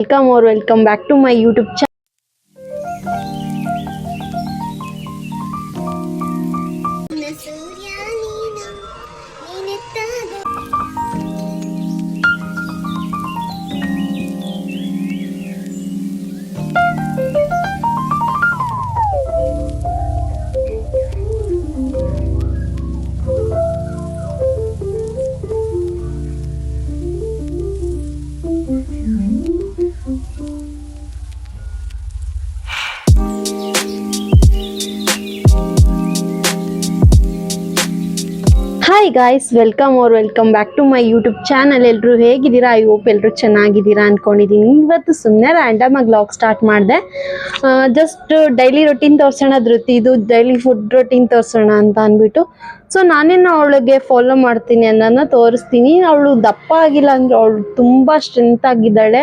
welcome or welcome back to my youtube channel. Guys welcome or welcome back to my YouTube channel ಎಲ್ಲರೂ ಹೇಗಿದ್ದೀರಾ? I hope ಎಲ್ಲರೂ ಚೆನ್ನಾಗಿದ್ದೀರಾ ಅಂದ್ಕೊಂಡಿದ್ದೀನಿ ಇವತ್ತು ಸುಮ್ಮನೆ ರ್ಯಾಂಡಮ್ ಆಗಿ ಲಾಗ್ ಸ್ಟಾರ್ಟ್ ಮಾಡಿದೆ. ಜಸ್ಟ್ ಡೈಲಿ ರೊಟೀನ್ ತೋರಿಸೋಣ ಧೃತಿ ಇದು ಡೈಲಿ ಫುಡ್ ರೊಟೀನ್ ತೋರಿಸೋಣ ಅಂತ ಅಂದ್ಬಿಟ್ಟು. ಸೊ ನಾನೇನು ಅವಳಿಗೆ ಫಾಲೋ ಮಾಡ್ತೀನಿ ಅನ್ನೋದನ್ನ ತೋರಿಸ್ತೀನಿ. ಅವಳು ದಪ್ಪ ಆಗಿಲ್ಲ ಅಂದ್ರೆ ಅವಳು ತುಂಬ ಸ್ಟ್ರೆಂತ್ ಆಗಿದ್ದಾಳೆ,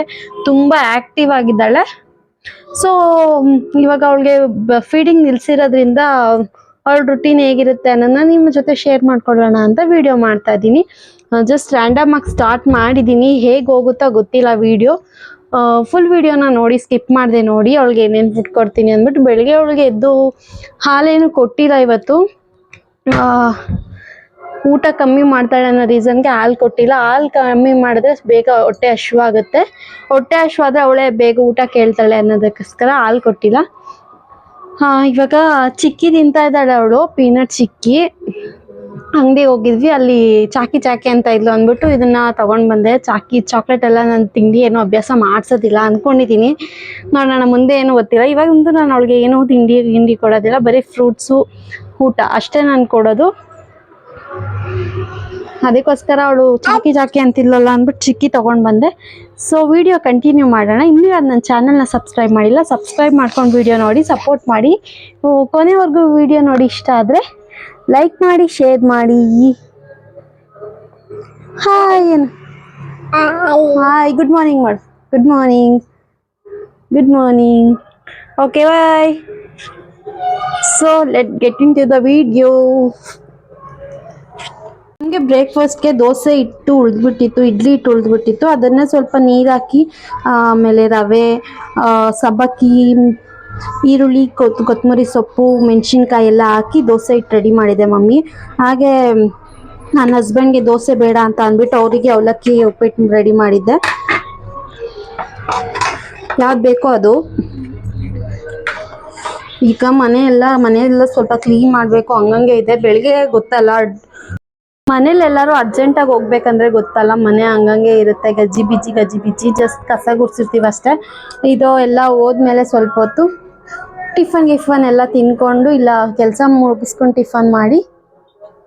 ತುಂಬ ಆ್ಯಕ್ಟಿವ್ ಆಗಿದ್ದಾಳೆ. ಸೊ ಇವಾಗ ಅವಳಿಗೆ ಫೀಡಿಂಗ್ ನಿಲ್ಸಿರೋದ್ರಿಂದ ಅವಳ ರುಟೀನ್ ಹೇಗಿರುತ್ತೆ ಅನ್ನೋದನ್ನ ನಿಮ್ಮ ಜೊತೆ ಶೇರ್ ಮಾಡ್ಕೊಳ್ಳೋಣ ಅಂತ ವಿಡಿಯೋ ಮಾಡ್ತಾ ಇದ್ದೀನಿ. ಜಸ್ಟ್ ರ್ಯಾಂಡಮ್ ಆಗಿ ಸ್ಟಾರ್ಟ್ ಮಾಡಿದ್ದೀನಿ. ಹೇಗೆ ಹೋಗುತ್ತಾ ಗೊತ್ತಿಲ್ಲ ವಿಡಿಯೋ ಫುಲ್ ವಿಡಿಯೋನ ನೋಡಿ ಸ್ಕಿಪ್ ಮಾಡಿದೆ ನೋಡಿ, ಅವಳಿಗೆ ಏನೇನು ಫುಡ್ ಕೊಡ್ತೀನಿ ಅಂದ್ಬಿಟ್ಟು ಬೆಳಗ್ಗೆ ಅವಳಿಗೆ ಎದ್ದು ಹಾಲೇನು ಕೊಟ್ಟಿಲ್ಲ ಇವತ್ತು. ಊಟ ಕಮ್ಮಿ ಮಾಡ್ತಾಳೆ ಅನ್ನೋ ರೀಸನ್ಗೆ ಹಾಲು ಕೊಟ್ಟಿಲ್ಲ. ಹಾಲು ಕಮ್ಮಿ ಮಾಡಿದ್ರೆ ಬೇಗ ಹೊಟ್ಟೆ ಹಶುವಾಗುತ್ತೆ. ಹೊಟ್ಟೆ ಹಶುವಾದ್ರೆ ಅವಳೇ ಬೇಗ ಊಟ ಕೇಳ್ತಾಳೆ ಅನ್ನೋದಕ್ಕೋಸ್ಕರ ಹಾಲು ಕೊಟ್ಟಿಲ್ಲ. ಹಾ, ಇವಾಗ ಚಿಕ್ಕಿ ತಿಂತಾ ಇದ್ದಾಳೆ ಅವಳು, ಪೀನಟ್ ಚಿಕ್ಕಿ. ಅಂಗಡಿ ಹೋಗಿದ್ವಿ, ಅಲ್ಲಿ ಚಾಕಿ ಚಾಕಿ ಅಂತ ಇದ್ಲು ಅಂದ್ಬಿಟ್ಟು ಇದನ್ನ ತಗೊಂಡ್ ಬಂದೆ. ಚಾಕಿ ಚಾಕ್ಲೇಟ್ ಎಲ್ಲ ನಾನು ತಿಂಡಿ ಏನೋ ಅಭ್ಯಾಸ ಮಾಡ್ಸೋದಿಲ್ಲ ಅನ್ಕೊಂಡಿದ್ದೀನಿ ನೋಡೋಣ, ಮುಂದೆ ಏನು ಗೊತ್ತಿಲ್ಲ. ಇವಾಗಂತೂ ನಾನು ಅವಳಿಗೆ ಏನೋ ತಿಂಡಿ, ಗಿಂಡಿ ಕೊಡೋದಿಲ್ಲ, ಬರೀ ಫ್ರೂಟ್ಸು ಊಟ ಅಷ್ಟೇ ನಾನು ಕೊಡೋದು. ಅದಕ್ಕೋಸ್ಕರ ಅವಳು ಚಾಕಿ ಚಾಕಿ ಅಂತಿಲ್ಲಲ್ಲ ಅಂದ್ಬಿಟ್ಟು ಚಿಕ್ಕಿ ತಗೊಂಡ್ ಬಂದೆ. ಸೊ ವಿಡಿಯೋ ಕಂಟಿನ್ಯೂ ಮಾಡೋಣ. ಇನ್ನೂ ಅದು ನನ್ನ ಚಾನಲ್ನ ಸಬ್ಸ್ಕ್ರೈಬ್ ಮಾಡಿಲ್ಲ ಸಬ್ಸ್ಕ್ರೈಬ್ ಮಾಡ್ಕೊಂಡು ವಿಡಿಯೋ ನೋಡಿ ಸಪೋರ್ಟ್ ಮಾಡಿ. ಕೊನೆವರೆಗೂ ವಿಡಿಯೋ ನೋಡಿ ಇಷ್ಟ ಆದರೆ ಲೈಕ್ ಮಾಡಿ ಶೇರ್ ಮಾಡಿ. ಹಾಯ್ ಏನು? ಹಾಯ್ ಗುಡ್ ಮಾರ್ನಿಂಗ್ ಮಾಡು. Good morning good morning okay bye so let get in to the video ನಮಗೆ ಬ್ರೇಕ್ಫಾಸ್ಟ್ಗೆ ದೋಸೆ ಇಟ್ಟು ಉಳಿದ್ಬಿಟ್ಟಿತ್ತು, ಇಡ್ಲಿ ಇಟ್ಟು ಉಳಿದ್ಬಿಟ್ಟಿತ್ತು. ಅದನ್ನೇ ಸ್ವಲ್ಪ ನೀರಾಕಿ, ಆಮೇಲೆ ರವೆ ಸಬ್ಬಕ್ಕಿ, ಈರುಳ್ಳಿ, ಕೊತ್ ಕೊತ್ತಂಬರಿ ಸೊಪ್ಪು, ಮೆಣಸಿನ್ಕಾಯಿ ಎಲ್ಲ ಹಾಕಿ ದೋಸೆ ಹಿಟ್ಟು ರೆಡಿ ಮಾಡಿದೆ ಮಮ್ಮಿ. ಹಾಗೆ ನನ್ನ ಹಸ್ಬೆಂಡ್ಗೆ ದೋಸೆ ಬೇಡ ಅಂತ ಅಂದ್ಬಿಟ್ಟು ಅವರಿಗೆ ಅವಲಕ್ಕಿ, ಉಪ್ಪಿಟ್ಟು ರೆಡಿ ಮಾಡಿದ್ದೆ. ಯಾವ್ದು ಬೇಕೋ ಅದು. ಈಗ ಮನೆ ಎಲ್ಲ, ಮನೆಯೆಲ್ಲ ಸ್ವಲ್ಪ ಕ್ಲೀನ್ ಮಾಡಬೇಕು, ಹಂಗಂಗೆ ಇದೆ. ಬೆಳಗ್ಗೆ ಗೊತ್ತಲ್ಲ ಮನೇಲಿ ಎಲ್ಲರೂ ಅರ್ಜೆಂಟಾಗಿ ಹೋಗ್ಬೇಕಂದ್ರೆ ಗೊತ್ತಲ್ಲ, ಮನೆ ಹಂಗಂಗೆ ಇರುತ್ತೆ, ಗಜ್ಜಿ ಬಿಜ್ಜಿ ಗಜ್ಜಿ ಬಿಜ್ಜಿ ಜಸ್ಟ್ ಕಸ ಗುಡ್ಸಿರ್ತೀವಿ ಅಷ್ಟೇ. ಇದು ಎಲ್ಲ ಹೋದ್ಮೇಲೆ ಸ್ವಲ್ಪ ಹೊತ್ತು ಟಿಫನ್, ಗಿಫನ್ ಎಲ್ಲ ತಿನ್ಕೊಂಡು ಇಲ್ಲ ಕೆಲಸ ಮುಗಿಸ್ಕೊಂಡು ಟಿಫನ್ ಮಾಡಿ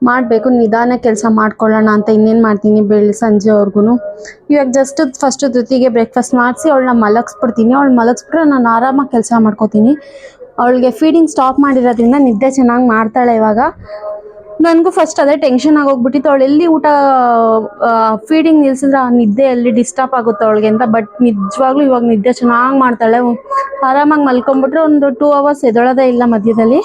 ಮಾಡಬೇಕು, ನಿಧಾನ ಕೆಲಸ ಮಾಡ್ಕೊಳ್ಳೋಣ ಅಂತ ಇನ್ನೇನು ಮಾಡ್ತೀನಿ ಬೆಳಿ ಸಂಜೆವರೆಗೂ ಇವಾಗ ಜಸ್ಟ್ ಫಸ್ಟ್ ಜೊತೆಗೆ ಬ್ರೇಕ್ಫಾಸ್ಟ್ ಮಾಡಿಸಿ ಅವಳನ್ನ ಮಲಗಿಸ್ಬಿಡ್ತೀನಿ. ಅವಳು ಮಲಗಿಸ್ಬಿಟ್ರೆ ನಾನು ಆರಾಮಾಗಿ ಕೆಲಸ ಮಾಡ್ಕೋತೀನಿ. ಅವಳಿಗೆ ಫೀಡಿಂಗ್ ಸ್ಟಾಪ್ ಮಾಡಿರೋದ್ರಿಂದ ನಿದ್ದೆ ಚೆನ್ನಾಗಿ ಮಾಡ್ತಾಳೆ ಇವಾಗ. ನನಗೂ ಫಸ್ಟ್ ಅದೇ ಟೆನ್ಷನ್ ಆಗೋಗ್ಬಿಟ್ಟಿತ್ತು. ಅವಳು ಎಲ್ಲಿ ಊಟ ಫೀಡಿಂಗ್ ನಿಲ್ಸಿದ್ರೆ ಆ ನಿದ್ದೆ ಎಲ್ಲಿ ಡಿಸ್ಟರ್ಬ್ ಆಗುತ್ತೆ ಅವಳಿಗೆ ಅಂತ. ಬಟ್ ನಿಜವಾಗ್ಲೂ ಇವಾಗ ನಿದ್ದೆ ಚೆನ್ನಾಗಿ ಮಾಡ್ತಾಳೆ. ಆರಾಮಾಗಿ ಮಲ್ಕೊಂಡ್ಬಿಟ್ರೆ ಒಂದು ಟೂ ಅವರ್ಸ್ ಎದೊಳೋದೇ ಇಲ್ಲ ಮಧ್ಯದಲ್ಲಿ.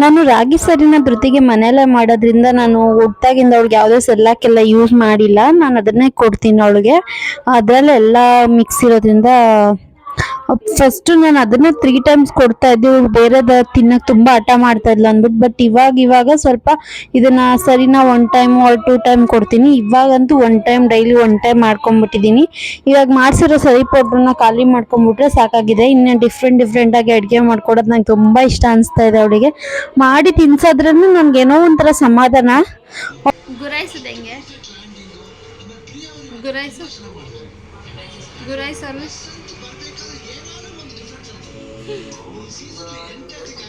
ನಾನು ರಾಗಿ ಸರಿನ ಧೃತಿಗೆ ಮನೆಯಲ್ಲೇ ಮಾಡೋದ್ರಿಂದ ನಾನು ಹುಟ್ಟಾಗಿಂದ ಅವಳಿಗೆ ಯಾವುದೇ ಸೆಲ್ಲಾಕೆಲ್ಲ ಯೂಸ್ ಮಾಡಿಲ್ಲ. ನಾನು ಅದನ್ನೇ ಕೊಡ್ತೀನಿ ಅವಳಿಗೆ. ಅದರಲ್ಲೇ ಎಲ್ಲ ಮಿಕ್ಸ್ ಇರೋದ್ರಿಂದ ಫಸ್ಟ್ ನಾನು ಅದನ್ನ ತ್ರೀ ಟೈಮ್ಸ್ ಕೊಡ್ತಾ ಇದ್ದೆ ಬೇರೆದ ತಿನ್ನಕ್ ತುಂಬಾ ಹಠ ಮಾಡ್ತಾ ಇದ್ಲು ಅಂದ್ಬಿಟ್ಟು ಬಟ್ ಇವಾಗ ಇವಾಗ ಸ್ವಲ್ಪ ಇದನ್ನ ಸರಿನ one time or two time ಕೊಡ್ತೀನಿ. ಇವಾಗಂತೂ one time daily one time ಮಾಡ್ಕೊಂಡ್ಬಿಟ್ಟಿದ್ದೀನಿ. ಇವಾಗ ಮಾಡ್ಸಿರೋ ಸರಿ ಪೌಡ್ರನ್ನ ಖಾಲಿ ಮಾಡ್ಕೊಂಡ್ಬಿಟ್ರೆ ಸಾಕಾಗಿದೆ. ಇನ್ನು ಡಿಫ್ರೆಂಟ್ ಡಿಫ್ರೆಂಟ್ ಆಗಿ ಅಡುಗೆ ಮಾಡ್ಕೊಡೋದು ನಂಗೆ ತುಂಬಾ ಇಷ್ಟ ಅನಿಸ್ತಾ ಇದೆ ಅವಳಿಗೆ. ಮಾಡಿ ತಿನ್ಸೋದ್ರೂ ನನ್ಗೇನೋ ಒಂಥರ ಸಮಾಧಾನ. ಗುರಾಯಿಸೋದು ಗುರಾಯಿಸು? ಗುರಾಯಿಸಲ್ಲ?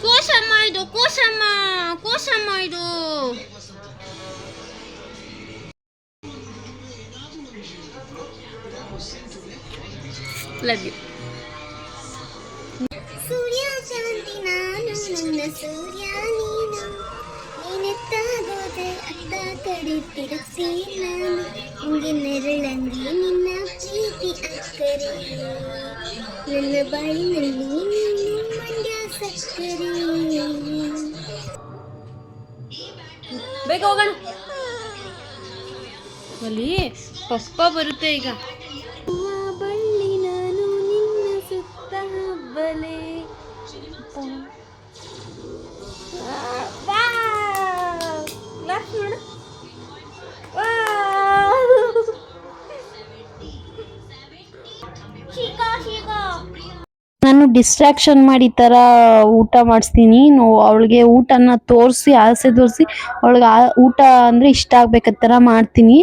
ಕೋಶಮ್ಮ ಇದು ಕೋಶಮ್ಮ ಕೋಶಮ್ಮ ಇದು ಲವ್ ಯು ಸೂರ್ಯ ಶಾಂತಿ ನಾನು ನನ್ನ ಸೂರ್ಯ ನೀನು ನೀನೆತ್ತಾಗೋದೆ ಅತ್ತ ಕಡೆ ತಿರುಗಿಸಿ ನಾನು ನಿಂಗೆ ನೆರಳಂಗಿ ನಿನ್ನ ಪ್ರೀತಿ ಅಕ್ಕರೆ ನನ್ನ ಬಾಳಿನಲ್ಲಿ ನೀನು ಮಂಡ್ಯ ಸಕ್ಕರೆ ಬೇಗ ಹೋಗೋಣ. ಅಲ್ಲಿ ಪಪ್ಪ ಬರುತ್ತೆ ಈಗ. ಬಳ್ಳಿ ನಾನು ನಿನ್ನ ಸುತ್ತ ಹಬ್ಬಲೆ ಲಾಸ್ಟ್ ಡಿಸ್ಟ್ರಾಕ್ಷನ್ ಮಾಡಿ ಈ ಥರ ಊಟ ಮಾಡಿಸ್ತೀನಿ. ಅವಳಿಗೆ ಊಟನ ತೋರಿಸಿ, ಆಸೆ ತೋರಿಸಿ ಅವಳಿಗೆ ಆ ಊಟ ಅಂದರೆ ಇಷ್ಟ ಆಗ್ಬೇಕು ಥರ ಮಾಡ್ತೀನಿ.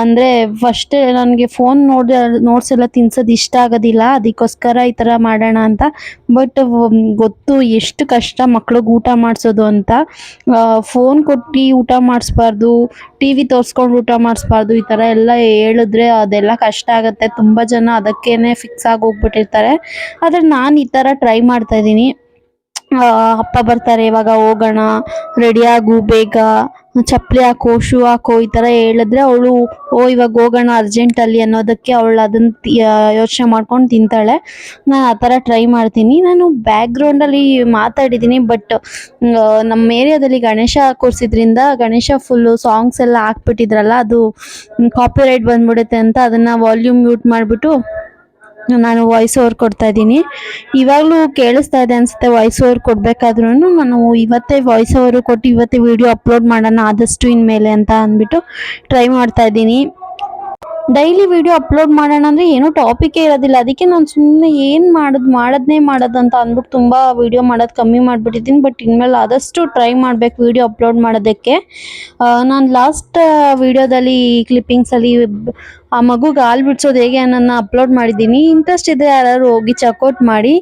ಅಂದರೆ ಫಸ್ಟ್ ನನಗೆ ಫೋನ್ ನೋಡಿ ನೋಟ್ಸ್ ಎಲ್ಲ ತಿನ್ಸೋದು ಇಷ್ಟ ಆಗೋದಿಲ್ಲ. ಅದಕ್ಕೋಸ್ಕರ ಈ ಥರ ಮಾಡೋಣ ಅಂತ. ಬಟ್ ಗೊತ್ತು ಎಷ್ಟು ಕಷ್ಟ ಮಕ್ಳಿಗೆ ಊಟ ಮಾಡಿಸೋದು ಅಂತ. ಫೋನ್ ಕೊಟ್ಟು ಊಟ ಮಾಡಿಸ್ಬಾರ್ದು ಟಿ ವಿ ತೋರಿಸ್ಕೊಂಡು ಊಟ ಮಾಡಿಸ್ಬಾರ್ದು ಈ ಥರ ಎಲ್ಲ ಹೇಳಿದ್ರೆ ಅದೆಲ್ಲ ಕಷ್ಟ ಆಗುತ್ತೆ. ತುಂಬ ಜನ ಅದಕ್ಕೇ ಫಿಕ್ಸ್ ಆಗಿ ಹೋಗ್ಬಿಟ್ಟಿರ್ತಾರೆ. ಆದರೆ ನಾನು ಈ ಥರ ಟ್ರೈ ಮಾಡ್ತಾ ಇದ್ದೀನಿ. ಅಪ್ಪ ಬರ್ತಾರೆ, ಇವಾಗ ಹೋಗೋಣ. ರೆಡಿಯಾಗು ಬೇಗ. ಚಪ್ಪಲಿ ಹಾಕೋ ಶೂ ಹಾಕೋ, ಈ ಥರ ಹೇಳಿದ್ರೆ ಅವಳು, ಓ, ಇವಾಗ ಹೋಗೋಣ ಅರ್ಜೆಂಟಲ್ಲಿ ಅನ್ನೋದಕ್ಕೆ ಅವಳು ಅದನ್ನ ಯೋಚನೆ ಮಾಡ್ಕೊಂಡು ತಿಂತಾಳೆ. ನಾನು ಆ ಥರ ಟ್ರೈ ಮಾಡ್ತೀನಿ. ನಾನು ಬ್ಯಾಕ್ಗ್ರೌಂಡಲ್ಲಿ ಮಾತಾಡಿದ್ದೀನಿ ಬಟ್ ನಮ್ಮ ಏರಿಯಾದಲ್ಲಿ ಗಣೇಶ ಕೂರಿಸಿದ್ರಿಂದ ಗಣೇಶ ಫುಲ್ಲು ಸಾಂಗ್ಸ್ ಎಲ್ಲ ಹಾಕ್ಬಿಟ್ಟಿದ್ರಲ್ಲ, ಅದು ಕಾಪಿರೈಟ್ ಬಂದ್ಬಿಡುತ್ತೆ ಅಂತ ಅದನ್ನು ವಾಲ್ಯೂಮ್ ಮ್ಯೂಟ್ ಮಾಡಿಬಿಟ್ಟು ನಾನು ವಾಯ್ಸ್ ಓವರ್ ಕೊಡ್ತಾ ಇದ್ದೀನಿ. ಇವಾಗಲೂ ಕೇಳಿಸ್ತಾ ಇದೆ ಅನ್ಸುತ್ತೆ ವಾಯ್ಸ್ ಓವರ್ ಕೊಡಬೇಕಾದ್ರೂ ನಾನು ಇವತ್ತೇ ವಾಯ್ಸ್ ಓವರು ಕೊಟ್ಟು ಇವತ್ತೇ ವಿಡಿಯೋ ಅಪ್ಲೋಡ್ ಮಾಡೋಣ ಆದಷ್ಟು ಇನ್ಮೇಲೆ ಅಂತ ಅಂದ್ಬಿಟ್ಟು ಟ್ರೈ ಮಾಡ್ತಾ ಇದ್ದೀನಿ. ಡೈಲಿ ವಿಡಿಯೋ ಅಪ್ಲೋಡ್ ಮಾಡೋಣ ಅಂದರೆ ಏನೂ ಟಾಪಿಕೇ ಇರೋದಿಲ್ಲ. ಅದಕ್ಕೆ ನಾನು ಸುಮ್ಮನೆ ಏನು ಮಾಡೋದು ಮಾಡೋದನ್ನೇ ಮಾಡೋದು ಅಂತ ಅಂದ್ಬಿಟ್ಟು ತುಂಬ ವಿಡಿಯೋ ಮಾಡೋದು ಕಮ್ಮಿ ಮಾಡಿಬಿಟ್ಟಿದ್ದೀನಿ. ಬಟ್ ಇನ್ಮೇಲೆ ಆದಷ್ಟು ಟ್ರೈ ಮಾಡಬೇಕು ವಿಡಿಯೋ ಅಪ್ಲೋಡ್ ಮಾಡೋದಕ್ಕೆ. ನಾನು ಲಾಸ್ಟ್ ವಿಡಿಯೋದಲ್ಲಿ ಕ್ಲಿಪ್ಪಿಂಗ್ಸಲ್ಲಿ ಆ ಮಗುಗೆ ಹಾಲು ಬಿಡ್ಸೋದು ಹೇಗೆ ಅನ್ನೋದನ್ನ ಅಪ್ಲೋಡ್ ಮಾಡಿದ್ದೀನಿ. ಇಂಟ್ರೆಸ್ಟ್ ಇದ್ರೆ ಯಾರು ಹೋಗಿ ಚೆಕ್ಔಟ್ ಮಾಡಿ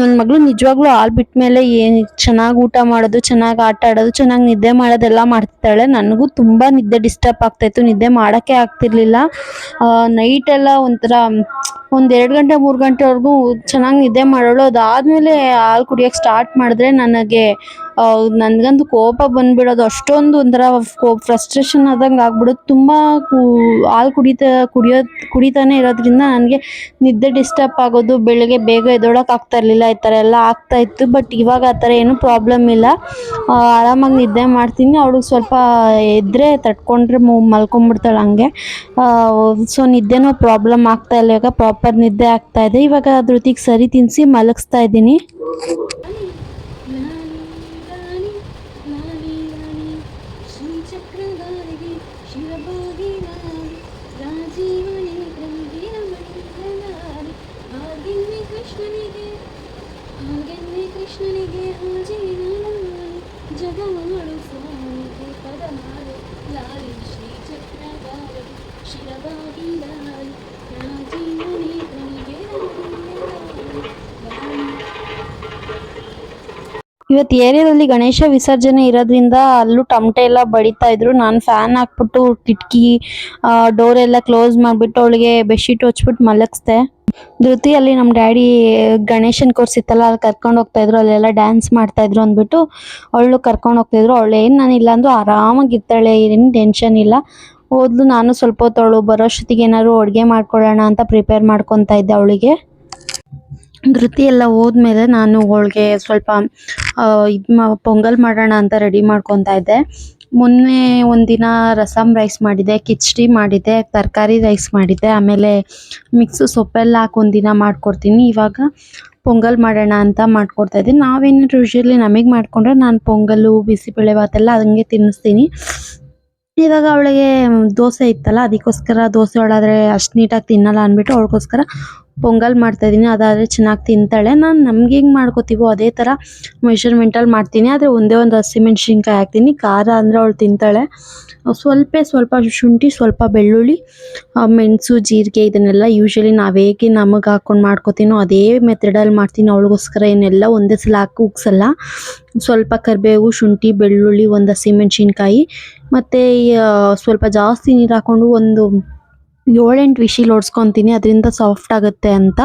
ನನ್ನ ಮಗಳು ನಿಜವಾಗ್ಲೂ ಹಾಲು ಬಿಟ್ಟ ಮೇಲೆ ಏನು ಚೆನ್ನಾಗಿ ಊಟ ಮಾಡೋದು, ಚೆನ್ನಾಗಿ ಆಟ ಆಡೋದು, ಚೆನ್ನಾಗಿ ನಿದ್ದೆ ಮಾಡೋದೆಲ್ಲ ಮಾಡ್ತಿದ್ದಾಳೆ. ನನಗೂ ತುಂಬ ನಿದ್ದೆ ಡಿಸ್ಟರ್ಬ್ ಆಗ್ತಾಯಿತ್ತು. ನಿದ್ದೆ ಮಾಡೋಕ್ಕೆ ಆಗ್ತಿರ್ಲಿಲ್ಲ. ನೈಟ್ ಎಲ್ಲ ಒಂಥರ ಒಂದು ಎರಡು ಗಂಟೆ, ಮೂರು ಗಂಟೆವರೆಗೂ ಚೆನ್ನಾಗಿ ನಿದ್ದೆ ಮಾಡೋಳು. ಅದಾದಮೇಲೆ ಹಾಲು ಕುಡಿಯೋಕ್ಕೆ ಸ್ಟಾರ್ಟ್ ಮಾಡಿದ್ರೆ ನನಗೆ ನನಗಂತೂ ಕೋಪ ಬಂದ್ಬಿಡೋದು ಅಷ್ಟೊಂದು ಒಂಥರ ಫ್ರಸ್ಟ್ರೇಷನ್ ಆದಂಗೆ ಆಗ್ಬಿಡೋದು. ತುಂಬ ಹಾಲು ಕುಡಿತಾ, ಕುಡಿಯೋ, ಕುಡಿತಾನೆ ಇರೋದ್ರಿಂದ ನನಗೆ ನಿದ್ದೆ ಡಿಸ್ಟರ್ಬ್ ಆಗೋದು, ಬೆಳಗ್ಗೆ ಬೇಗ ಎದ್ದೊಳಕ್ಕೆ ಆಗ್ತಾ ಇರಲಿಲ್ಲ, ಈ ಥರ ಎಲ್ಲ ಆಗ್ತಾ ಇತ್ತು. ಬಟ್ ಇವಾಗ ಆ ಥರ ಏನೂ ಪ್ರಾಬ್ಲಮ್ ಇಲ್ಲ. ಆರಾಮಾಗಿ ನಿದ್ದೆ ಮಾಡ್ತೀನಿ. ಅವಳಿಗೆ ಸ್ವಲ್ಪ ಎದ್ದರೆ ತಡ್ಕೊಂಡ್ರೆ ಮಲ್ಕೊಂಬಿಡ್ತಾಳೆ ಹಂಗೆ. ಸೊ ನಿದ್ದೆನೂ ಪ್ರಾಬ್ಲಮ್ ಆಗ್ತಾ ಇಲ್ಲ. ಇವಾಗ ಪ್ರಾಪರ್ ನಿದ್ದೆ ಆಗ್ತಾ ಇದೆ. ಇವಾಗ ಜೊತೆಗೆ ಸರಿ ತಿನ್ನಿಸಿ ಮಲಗಿಸ್ತಾ ಇದ್ದೀನಿ. ಇವತ್ತು ಏರಿಯಾದಲ್ಲಿ ಗಣೇಶ ವಿಸರ್ಜನೆ ಇರೋದ್ರಿಂದ ಅಲ್ಲೂ ಟಮಟೆ ಎಲ್ಲ ಬಡಿತಾ ಇದ್ರು. ನಾನು ಫ್ಯಾನ್ ಹಾಕ್ಬಿಟ್ಟು ಕಿಟಕಿ ಡೋರ್ ಎಲ್ಲ ಕ್ಲೋಸ್ ಮಾಡಿಬಿಟ್ಟು ಅವಳಿಗೆ ಬೆಡ್ಶೀಟ್ ಹೊಚ್ಬಿಟ್ಟು ಮಲಗಿಸ್ದೆ. ಧೃತಿಯಲ್ಲಿ ನಮ್ಮ ಡ್ಯಾಡಿ ಗಣೇಶನ್ ಇತ್ತಲ್ಲ, ಅಲ್ಲಿ ಕರ್ಕೊಂಡು ಹೋಗ್ತಾ ಇದ್ರು. ಅಲ್ಲೆಲ್ಲ ಡ್ಯಾನ್ಸ್ ಮಾಡ್ತಾ ಇದ್ರು ಅಂದ್ಬಿಟ್ಟು ಅವಳು ಕರ್ಕೊಂಡು ಹೋಗ್ತಿದ್ರು ಅವಳು, ಏನು ನಾನು ಇಲ್ಲ ಆರಾಮಾಗಿ ಆರಾಮಾಗಿರ್ತಾಳೆ ಏನು ಟೆನ್ಷನ್ ಇಲ್ಲ. ಓದ್ಲು ನಾನು ಸ್ವಲ್ಪ ಹೊತ್ತು ಅವಳು ಬರೋಷ್ಟೊತ್ತಿಗೆ ಏನಾದ್ರು ಅಡುಗೆ ಮಾಡ್ಕೊಳ್ಳೋಣ ಅಂತ ಪ್ರಿಪೇರ್ ಮಾಡ್ಕೊತಾ ಇದ್ದೆ ಅವಳಿಗೆ. ಧೃತಿ ಎಲ್ಲ ಹೋದ್ಮೇಲೆ ನಾನು ಹೋಳಿಗೆ ಸ್ವಲ್ಪ ಇದು ಪೊಂಗಲ್ ಮಾಡೋಣ ಅಂತ ರೆಡಿ ಮಾಡ್ಕೊತಾ ಇದ್ದೆ. ಮೊನ್ನೆ ಒಂದಿನ ರಸಮ್ ರೈಸ್ ಮಾಡಿದ್ದೆ ಕಿಚಡಿ ಮಾಡಿದ್ದೆ ತರಕಾರಿ ರೈಸ್ ಮಾಡಿದ್ದೆ ಆಮೇಲೆ ಮಿಕ್ಸು ಸೊಪ್ಪೆಲ್ಲ ಹಾಕಿ ಒಂದಿನ ಮಾಡ್ಕೊಡ್ತೀನಿ, ಇವಾಗ ಪೊಂಗಲ್ ಮಾಡೋಣ ಅಂತ ಮಾಡ್ಕೊಡ್ತಾ ಇದ್ದೀನಿ ನಾವೇನು ಯೂಶ್ವಲಿ ನಮಗೆ ಮಾಡಿಕೊಂಡ್ರೆ ನಾನು ಪೊಂಗಲ್ಲು ಬಿಸಿಬೇಳೆ ಭಾತೆಲ್ಲ ಹಂಗೆ ತಿನ್ನಿಸ್ತೀನಿ. ಇವಾಗ ಅವಳಿಗೆ ದೋಸೆ ಇತ್ತಲ್ಲ, ಅದಕ್ಕೋಸ್ಕರ ದೋಸೆ ಒಳಾದರೆ ಅಷ್ಟು ನೀಟಾಗಿ ತಿನ್ನಲ್ಲ ಅಂದ್ಬಿಟ್ಟು ಅವಳಿಗೋಸ್ಕರ ಪೊಂಗಲ್ ಮಾಡ್ತಾ ಇದೀನಿ, ಅದಾದರೆ ಚೆನ್ನಾಗಿ ತಿಂತಾಳೆ. ನಾನು ನಮ್ಗೆ ಹೆಂಗೆ ಮಾಡ್ಕೋತೀವೋ ಅದೇ ಥರ ಮೆಷರ್ಮೆಂಟಲ್ಲಿ ಮಾಡ್ತೀನಿ. ಆದರೆ ಒಂದೇ ಒಂದು ಹಸಿಮೆಣ್ಸಿನ್ಕಾಯಿ ಹಾಕ್ತೀನಿ. ಖಾರ ಅಂದರೆ ಅವಳು ತಿಂತಾಳೆ. ಸ್ವಲ್ಪ ಸ್ವಲ್ಪ ಶುಂಠಿ, ಸ್ವಲ್ಪ ಬೆಳ್ಳುಳ್ಳಿ ಮೆಣಸು, ಜೀರಿಗೆ ಇದನ್ನೆಲ್ಲ ಯೂಶ್ವಲಿ ನಾವು ಹೇಗೆ ನಮಗೆ ಹಾಕ್ಕೊಂಡು ಮಾಡ್ಕೋತೀನೋ ಅದೇ ಮೆಥಡಲ್ಲಿ ಮಾಡ್ತೀನಿ. ಅವಳಿಗೋಸ್ಕರ ಏನೆಲ್ಲ ಒಂದೇ ಸಲ ಹಾಕಿ ಉಗ್ಸಲ್ಲ. ಸ್ವಲ್ಪ ಕರಿಬೇವು, ಶುಂಠಿ, ಬೆಳ್ಳುಳ್ಳಿ, ಒಂದು ಹಸಿಮೆಣ್ಸಿನ್ಕಾಯಿ ಮತ್ತು ಸ್ವಲ್ಪ ಜಾಸ್ತಿ ನೀರು ಹಾಕ್ಕೊಂಡು ಒಂದು ಏಳೆಂಟು ವಿಶಿಲ್ ಹೊಡ್ಸ್ಕೊತೀನಿ ಅದರಿಂದ ಸಾಫ್ಟ್ ಆಗುತ್ತೆ ಅಂತ.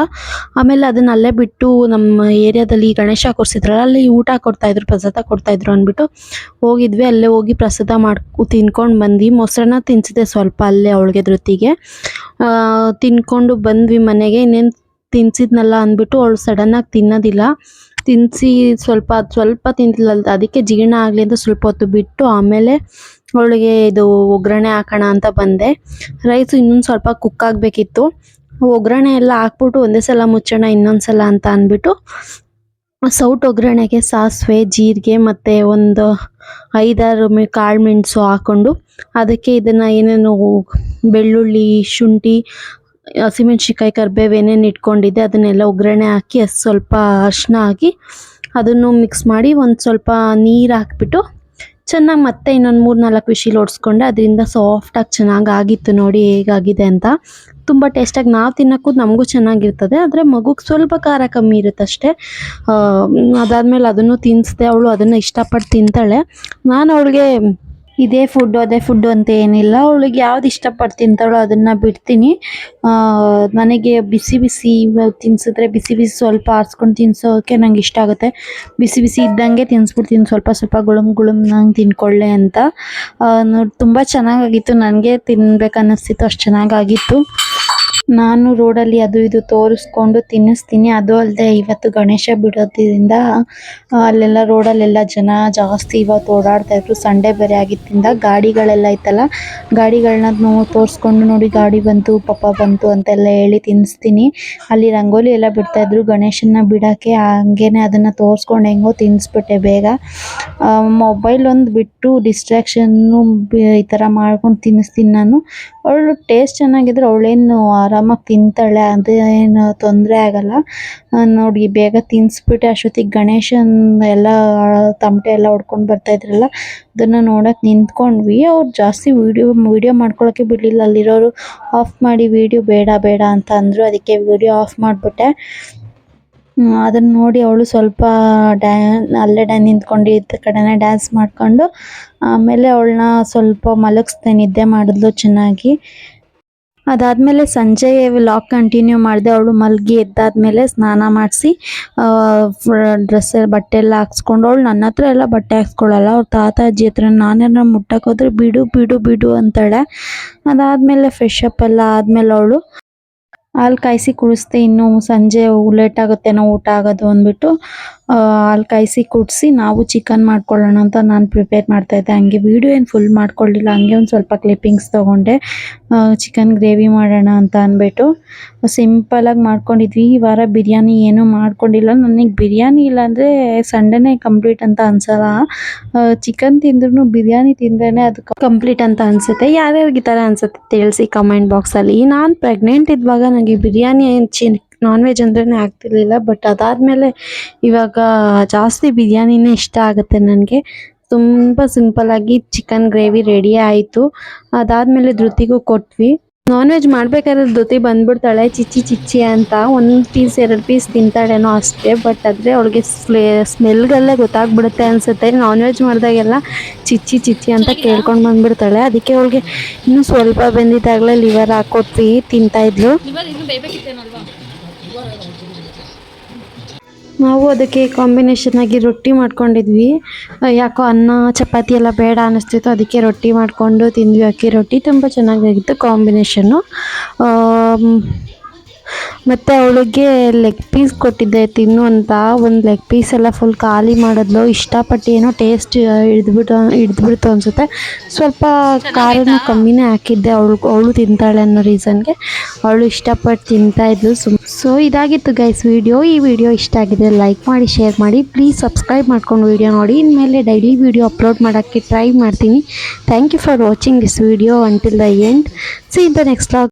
ಆಮೇಲೆ ಅದನ್ನ ಅಲ್ಲೇ ಬಿಟ್ಟು ನಮ್ಮ ಏರಿಯಾದಲ್ಲಿ ಗಣೇಶ ಕೂರಿಸಿದ್ರಲ್ಲ, ಅಲ್ಲಿ ಊಟ ಕೊಡ್ತಾಯಿದ್ರು ಪ್ರಸಾದ ಕೊಡ್ತಾಯಿದ್ರು ಅಂದ್ಬಿಟ್ಟು ಹೋಗಿದ್ವಿ. ಅಲ್ಲೇ ಹೋಗಿ ಪ್ರಸಾದ ಮಾಡ್ಕೊ ತಿನ್ಕೊಂಡು ಬಂದ್ವಿ. ಮೊಸರನ್ನ ತಿನ್ಸಿದೆ ಸ್ವಲ್ಪ ಅಲ್ಲೇ ಅವಳಿಗೆ ಧೃತಿಗೆ ತಿನ್ಕೊಂಡು ಬಂದ್ವಿ ಮನೆಗೆ. ಇನ್ನೇನು ತಿನ್ಸಿದ್ನಲ್ಲ ಅಂದ್ಬಿಟ್ಟು ಅವಳು ಸಡನ್ನಾಗಿ ತಿನ್ನೋದಿಲ್ಲ. ತಿನ್ನಿಸಿ ಸ್ವಲ್ಪ ಸ್ವಲ್ಪ ತಿಂತಿಲ್ಲ ಅದಕ್ಕೆ ಜೀರ್ಣ ಆಗಲಿ ಅಂತ ಸ್ವಲ್ಪ ಹೊತ್ತು ಬಿಟ್ಟು ಆಮೇಲೆ ಅವಳಿಗೆ ಇದು ಒಗ್ಗರಣೆ ಹಾಕೋಣ ಅಂತ ಬಂದೆ. ರೈಸು ಇನ್ನೊಂದು ಸ್ವಲ್ಪ ಕುಕ್ ಆಗಬೇಕಿತ್ತು. ಒಗ್ಗರಣೆ ಎಲ್ಲ ಹಾಕ್ಬಿಟ್ಟು ಒಂದೇ ಸಲ ಮುಚ್ಚೋಣ, ಇನ್ನೊಂದು ಸಲ ಅಂತ ಅಂದ್ಬಿಟ್ಟು ಸೌಟ್ ಒಗ್ಗರಣೆಗೆ ಸಾಸಿವೆ, ಜೀರಿಗೆ ಮತ್ತು ಒಂದು ಐದಾರು ಮೆ ಕಾಳು ಮೆಣಸು ಹಾಕ್ಕೊಂಡು ಅದಕ್ಕೆ ಇದನ್ನು ಏನೇನು ಬೆಳ್ಳುಳ್ಳಿ, ಶುಂಠಿ, ಹಸಿಮೆಣ್ಸಿನ್ಕಾಯಿ, ಕರಿಬೇವು ಏನೇನು ಇಟ್ಕೊಂಡಿದ್ದೆ ಅದನ್ನೆಲ್ಲ ಒಗ್ಗರಣೆ ಹಾಕಿ ಸ್ವಲ್ಪ ಅರಿಶಿನ ಹಾಕಿ ಅದನ್ನು ಮಿಕ್ಸ್ ಮಾಡಿ ಒಂದು ಸ್ವಲ್ಪ ನೀರು ಹಾಕ್ಬಿಟ್ಟು ಚೆನ್ನಾಗಿ ಮತ್ತೆ ಇನ್ನೊಂದು ಮೂರು ನಾಲ್ಕು ವಿಶಿಲ್ ಹೊಡ್ಸ್ಕೊಂಡೆ ಅದರಿಂದ ಸಾಫ್ಟಾಗಿ ಚೆನ್ನಾಗಿ ಆಗಿತ್ತು ನೋಡಿ ಹೇಗಾಗಿದೆ ಅಂತ. ತುಂಬ ಟೇಸ್ಟಾಗಿ ನಾವು ತಿನ್ನೋಕ್ಕೂ ನಮಗೂ ಚೆನ್ನಾಗಿರ್ತದೆ, ಆದರೆ ಮಗುಗೆ ಸ್ವಲ್ಪ ಖಾರ ಕಮ್ಮಿ ಇರುತ್ತೆ ಅಷ್ಟೇ. ಅದಾದಮೇಲೆ ಅದನ್ನು ತಿನ್ನಿಸ್ದೆ ಅವಳು ಅದನ್ನು ಇಷ್ಟಪಟ್ಟು ತಿಂತಾಳೆ. ನಾನು ಅವಳಿಗೆ ಇದೇ ಫುಡ್ಡು ಅದೇ ಫುಡ್ಡು ಅಂತ ಏನಿಲ್ಲ. ಅವಳಿಗೆ ಯಾವ್ದು ಇಷ್ಟಪಟ್ಟು ತಿಂತಾಳೋ ಅದನ್ನು ಬಿಡ್ತೀನಿ. ನನಗೆ ಬಿಸಿ ಬಿಸಿ ತಿನ್ಸಿದ್ರೆ ಬಿಸಿ ಬಿಸಿ ಸ್ವಲ್ಪ ಆರಿಸ್ಕೊಂಡು ತಿನ್ಸೋಕೆ ನಂಗೆ ಇಷ್ಟ ಆಗುತ್ತೆ. ಬಿಸಿ ಬಿಸಿ ಇದ್ದಂಗೆ ತಿನ್ಸ್ಬಿಡ್ತೀನಿ. ಸ್ವಲ್ಪ ಸ್ವಲ್ಪ ಗುಳುಮ್ ಗುಳುಮ್ ನಂಗೆ ತಿನ್ಕೊಳ್ಳೆ ಅಂತ. ನೋಡಿ, ತುಂಬ ಚೆನ್ನಾಗಾಗಿತ್ತು ನನಗೆ ತಿನ್ಬೇಕು ಅನ್ನಿಸ್ತಿತ್ತು ಅಷ್ಟು ಚೆನ್ನಾಗಾಗಿತ್ತು ನಾನು ರೋಡಲ್ಲಿ ಅದು ಇದು ತೋರಿಸ್ಕೊಂಡು ತಿನ್ನಿಸ್ತೀನಿ. ಅದು ಅಲ್ಲದೆ ಇವತ್ತು ಗಣೇಶ ಬಿಡೋದ್ರಿಂದ ಅಲ್ಲೆಲ್ಲ ರೋಡಲ್ಲೆಲ್ಲ ಜನ ಜಾಸ್ತಿ ಇವತ್ತು ಓಡಾಡ್ತಾ ಇದ್ರು. ಸಂಡೇ ಬೇರೆ ಆಗಿದ್ದರಿಂದ ಗಾಡಿಗಳೆಲ್ಲ ಇತ್ತಲ್ಲ ಗಾಡಿಗಳನ್ನ ನೋವು ತೋರಿಸ್ಕೊಂಡು ನೋಡಿ, ಗಾಡಿ ಬಂತು ಪಪ್ಪ ಬಂತು ಅಂತೆಲ್ಲ ಹೇಳಿ ತಿನ್ನಿಸ್ತೀನಿ. ಅಲ್ಲಿ ರಂಗೋಲಿ ಎಲ್ಲ ಬಿಡ್ತಾ ಇದ್ರು. ಗಣೇಶನ ಬಿಡೋಕ್ಕೆ ಹಂಗೇನೆ ಅದನ್ನು ತೋರಿಸ್ಕೊಂಡು ಹೆಂಗೋ ತಿನ್ನಿಸ್ಬಿಟ್ಟೆ ಬೇಗ. ಮೊಬೈಲ್ ಒಂದು ಬಿಟ್ಟು ಡಿಸ್ಟ್ರಾಕ್ಷನ್ನು ಈ ಥರ ಮಾಡ್ಕೊಂಡು ತಿನ್ನಿಸ್ತೀನಿ ನಾನು. ಅವಳು ಟೇಸ್ಟ್ ಚೆನ್ನಾಗಿದ್ರೆ ಅವಳೇನು ಆರಾಮಾಗಿ ತಿಂತಾಳೆ, ಅದು ಏನು ತೊಂದರೆ ಆಗಲ್ಲ. ನೋಡಿ, ಬೇಗ ತಿನ್ನಿಸ್ಬಿಟ್ಟೆ ಅಷ್ಟೊತ್ತಿಗೆ ಗಣೇಶನ್ ಎಲ್ಲ ತಮಟೆ ಎಲ್ಲ ಹೊಡ್ಕೊಂಡು ಬರ್ತಾ ಇದ್ರಲ್ಲ, ಅದನ್ನು ನೋಡೋಕೆ ನಿಂತ್ಕೊಂಡ್ವಿ. ಅವ್ರು ಜಾಸ್ತಿ ವೀಡಿಯೋ ವೀಡಿಯೋ ಮಾಡ್ಕೊಳಕ್ಕೆ ಬಿಡಲಿಲ್ಲ. ಅಲ್ಲಿರೋರು, ಆಫ್ ಮಾಡಿ ವೀಡಿಯೋ ಬೇಡ ಬೇಡ ಅಂತ ಅಂದರು. ಅದಕ್ಕೆ ವೀಡಿಯೋ ಆಫ್ ಮಾಡಿಬಿಟ್ಟೆ. ಅದನ್ನು ನೋಡಿ ಅವಳು ಸ್ವಲ್ಪ ಡ್ಯಾ, ಅಲ್ಲೇ ಡ್ಯಾನ್ ನಿಂತ್ಕೊಂಡು ಇದ್ದ ಕಡೆನೆ ಡ್ಯಾನ್ಸ್ ಮಾಡ್ಕೊಂಡು, ಆಮೇಲೆ ಅವಳನ್ನ ಸ್ವಲ್ಪ ಮಲಗಿಸ್ದೆ, ನಿದ್ದೆ ಮಾಡಿದ್ಲು ಚೆನ್ನಾಗಿ. ಅದಾದಮೇಲೆ ಸಂಜೆ ವ್ಲಾಗ್ ಕಂಟಿನ್ಯೂ ಮಾಡಿದೆ, ಅವಳು ಮಲಗಿ ಎದ್ದಾದ್ಮೇಲೆ ಸ್ನಾನ ಮಾಡಿಸಿ ಡ್ರೆಸ್ ಬಟ್ಟೆ ಎಲ್ಲ ಹಾಕ್ಸ್ಕೊಂಡು, ಅವಳು ನನ್ನ ಹತ್ರ ಎಲ್ಲ ಬಟ್ಟೆ ಹಾಕ್ಸ್ಕೊಳ್ಳಲ್ಲ ಅವ್ರ ತಾತ ಅಜ್ಜಿ ಹತ್ರ ನಾನೇನ ಮುಟ್ಟಕ್ಕೆ ಹೋದ್ರೆ ಬಿಡು ಬಿಡು ಬಿಡು ಅಂತಾಳೆ. ಅದಾದಮೇಲೆ ಫ್ರೆಶ್ ಅಪ್ ಎಲ್ಲ ಆದಮೇಲೆ ಅವಳು ಹಾಲು ಕಾಯಿಸಿ ಕುಡಿಸ್ದೆ, ಇನ್ನು ಸಂಜೆ ಲೇಟ್ ಆಗುತ್ತೇನೋ ಊಟ ಆಗೋದು ಅಂದ್ಬಿಟ್ಟು ಹಾಲು ಕಾಯಿಸಿ ಕುಡಿಸಿ ನಾವು ಚಿಕನ್ ಮಾಡ್ಕೊಳ್ಳೋಣ ಅಂತ ನಾನು ಪ್ರಿಪೇರ್ ಮಾಡ್ತಾಯಿದ್ದೆ ಹಂಗೆ ವೀಡಿಯೋ ಏನು ಫುಲ್ ಮಾಡ್ಕೊಳ್ಳಿಲ್ಲ. ಹಂಗೆ ಒಂದು ಸ್ವಲ್ಪ ಕ್ಲಿಪ್ಪಿಂಗ್ಸ್ ತೊಗೊಂಡೆ. ಚಿಕನ್ ಗ್ರೇವಿ ಮಾಡೋಣ ಅಂತ ಅಂದ್ಬಿಟ್ಟು ಸಿಂಪಲಾಗಿ ಮಾಡ್ಕೊಂಡಿದ್ವಿ. ಈ ವಾರ ಬಿರಿಯಾನಿ ಏನೂ ಮಾಡ್ಕೊಂಡಿಲ್ಲ. ನನಗೆ ಬಿರಿಯಾನಿ ಇಲ್ಲಾಂದರೆ ಸಂಡೇನೇ ಕಂಪ್ಲೀಟ್ ಅಂತ ಅನ್ಸಲ್ಲ. ಚಿಕನ್ ತಿಂದ್ರೂ ಬಿರಿಯಾನಿ ತಿಂದ್ರೇ ಅದು ಕಂಪ್ಲೀಟ್ ಅಂತ ಅನಿಸುತ್ತೆ. ಯಾರ್ಯಾರಿಗೆ ಈ ಥರ ಅನಿಸುತ್ತೆ? ತಿಳಿಸಿ ಕಮೆಂಟ್ ಬಾಕ್ಸಲ್ಲಿ ನಾನು ಪ್ರೆಗ್ನೆಂಟ್ ಇದ್ದಾಗ ನನಗೆ ಬಿರಿಯಾನಿ ಚಿ ನಾನ್ ವೆಜ್ ಅಂದ್ರೇ ಆಗ್ತಿರ್ಲಿಲ್ಲ ಬಟ್ ಅದಾದ್ಮೇಲೆ ಇವಾಗ ಜಾಸ್ತಿ ಬಿರಿಯಾನಿನೇ ಇಷ್ಟ ಆಗುತ್ತೆ ನನಗೆ. ತುಂಬ ಸಿಂಪಲ್ಲಾಗಿ ಚಿಕನ್ ಗ್ರೇವಿ ರೆಡಿ ಆಯಿತು. ಅದಾದ್ಮೇಲೆ ಧೃತಿಗೂ ಕೊಟ್ವಿ. ನಾನ್ ವೆಜ್ ಮಾಡ್ಬೇಕಾದ್ರೆ ಧೃತಿ ಬಂದ್ಬಿಡ್ತಾಳೆ ಚಿಚ್ಚಿ ಚಿಚ್ಚಿ ಅಂತ. ಒಂದು ಪೀಸ್ ಎರಡು ಪೀಸ್ ತಿಂತಾಳೇನೋ ಅಷ್ಟೇ ಬಟ್ ಆದರೆ ಅವಳಿಗೆ ಸ್ಲೇ ಸ್ಮೆಲ್ಗಲ್ಲೇ ಗೊತ್ತಾಗ್ಬಿಡುತ್ತೆ ಅನ್ಸುತ್ತೆ. ನಾನ್ ವೆಜ್ ಮಾಡಿದಾಗೆಲ್ಲ ಚಿಚ್ಚಿ ಚಿಚ್ಚಿ ಅಂತ ಕೇಳ್ಕೊಂಡು ಬಂದ್ಬಿಡ್ತಾಳೆ. ಅದಕ್ಕೆ ಅವಳಿಗೆ ಇನ್ನು ಸ್ವಲ್ಪ ಬಂದಿದ್ದಾಗಲೇ ಲಿವರ್ ಹಾಕೊಟ್ವಿ ತಿಂತಾಯಿದ್ಲು ಇವಾಗ ಇನ್ನು ಬೇಯ್ಬೇಕಿತ್ತೇನಲ್ವಾ ನಾವು ಅದಕ್ಕೆ ಕಾಂಬಿನೇಷನ್ ಆಗಿ ರೊಟ್ಟಿ ಮಾಡ್ಕೊಂಡಿದ್ವಿ. ಯಾಕೋ ಅನ್ನ, ಚಪಾತಿ ಎಲ್ಲ ಬೇಡ ಅನ್ನಿಸ್ತಿತ್ತು ಅದಕ್ಕೆ ರೊಟ್ಟಿ ಮಾಡಿಕೊಂಡು ತಿಂದ್ವಿ. ಅಕ್ಕಿ ರೊಟ್ಟಿ ತುಂಬ ಚೆನ್ನಾಗಿತ್ತು ಕಾಂಬಿನೇಷನ್ನು ಮತ್ತು ಅವಳಿಗೆ ಲೆಗ್ ಪೀಸ್ ಕೊಟ್ಟಿದ್ದೆ ತಿನ್ನು ಅಂತ. ಒಂದು ಲೆಗ್ ಪೀಸ್ ಎಲ್ಲ ಫುಲ್ ಖಾಲಿ ಮಾಡಿದ್ಲು. ಇಷ್ಟಪಟ್ಟು ಏನೋ ಟೇಸ್ಟ್ ಹಿಡಿದ್ಬಿಟ್ಟು ಹಿಡಿದ್ಬಿಡ್ತು ಅನಿಸುತ್ತೆ. ಸ್ವಲ್ಪ ಖಾರನೂ ಕಮ್ಮಿನೇ ಹಾಕಿದ್ದೆ ಅವಳು ಅವಳು ತಿಂತಾಳೆ ಅನ್ನೋ ರೀಸನ್ಗೆ ಅವಳು ಇಷ್ಟಪಟ್ಟು ತಿಂತಾಯಿದ್ಲು ಸುಮ್ ಸೊ ಇದಾಗಿತ್ತು ಗೈಸ್ ವಿಡಿಯೋ ಈ ವಿಡಿಯೋ ಇಷ್ಟ ಆಗಿದೆ ಲೈಕ್ ಮಾಡಿ ಶೇರ್ ಮಾಡಿ. ಪ್ಲೀಸ್ ಸಬ್ಸ್ಕ್ರೈಬ್ ಮಾಡ್ಕೊಂಡು ವಿಡಿಯೋ ನೋಡಿ. ಇನ್ಮೇಲೆ ಡೈಲಿ ವಿಡಿಯೋ ಅಪ್ಲೋಡ್ ಮಾಡೋಕ್ಕೆ ಟ್ರೈ ಮಾಡ್ತೀನಿ. Thank you for watching this video until the end see the next